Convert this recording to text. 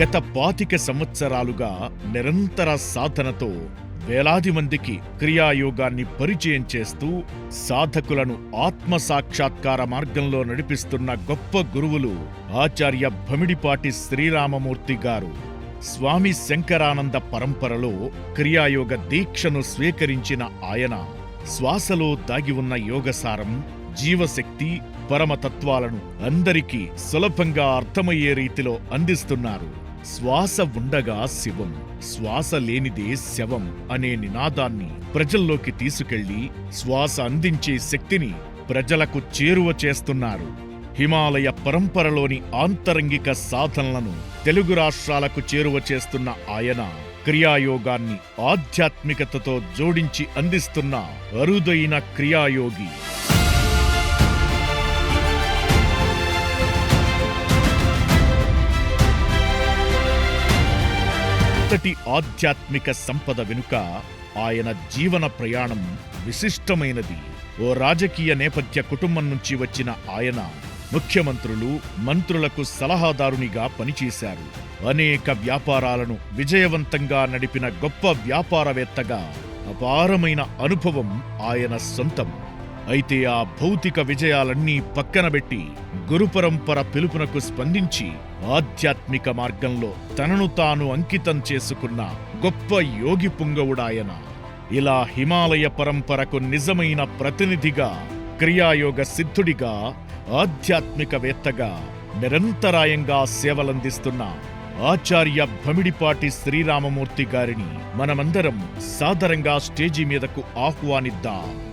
గత పాతిక సంవత్సరాలుగా నిరంతర సాధనతో వేలాది మందికి క్రియాయోగాన్ని పరిచయం చేస్తూ సాధకులను ఆత్మ సాక్షాత్కార మార్గంలో నడిపిస్తున్న గొప్ప గురువులు ఆచార్య భమిడిపాటి శ్రీరామమూర్తి గారు. స్వామి శంకరానంద పరంపరలో క్రియాయోగ దీక్షను స్వీకరించిన ఆయన శ్వాసలో దాగి ఉన్న యోగసారం జీవశక్తి పరమతత్వాలను అందరికీ సులభంగా అర్థమయ్యే రీతిలో అందిస్తున్నారు. శ్వాస ఉండగా శివం శ్వాస లేనిదే శవం అనే నినాదాన్ని ప్రజల్లోకి తీసుకెళ్ళి శ్వాస అందించే శక్తిని ప్రజలకు చేరువ చేస్తున్నారు. హిమాలయ పరంపరలోని ఆంతరంగిక సాధనలను తెలుగు రాష్ట్రాలకు చేరువ చేస్తున్న ఆయన క్రియాయోగాన్ని ఆధ్యాత్మికతతో జోడించి అందిస్తున్న అరుదైన క్రియాయోగి. అంతటి ఆధ్యాత్మిక సంపద వెనుక ఆయన జీవన ప్రయాణం విశిష్టమైనది. ఓ రాజకీయ నేపథ్య కుటుంబం నుంచి వచ్చిన ఆయన ముఖ్యమంత్రులు మంత్రులకు సలహాదారునిగా పనిచేశారు. అనేక వ్యాపారాలను విజయవంతంగా నడిపిన గొప్ప వ్యాపారవేత్తగా అపారమైన అనుభవం ఆయన సొంతం. అయితే ఆ భౌతిక విజయాలన్నీ పక్కనబెట్టి గురుపరంపర పిలుపునకు స్పందించి ఆధ్యాత్మిక మార్గంలో తనను తాను అంకితం చేసుకున్న గొప్ప యోగి పుంగవుడాయన ఇలా హిమాలయ పరంపరకు నిజమైన ప్రతినిధిగా క్రియాయోగ సిద్ధుడిగా ఆధ్యాత్మికవేత్తగా నిరంతరాయంగా సేవలందిస్తున్న ఆచార్య భమిడిపాటి శ్రీరామమూర్తి గారిని మనమందరం సాదరంగా స్టేజి మీదకు ఆహ్వానిద్దాం.